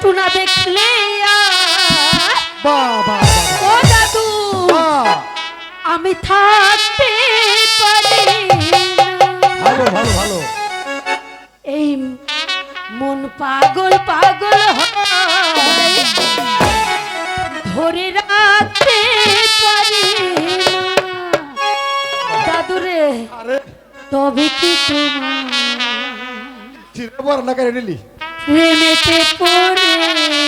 Tuna দেখলে আমি থাকতে পারি এই মন পাগল পাগল ধরে রাখতে পারি দাদুরে তবে কি তুমি চিরবর না নিলি? প্রেমেতে পড়েছি।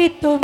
che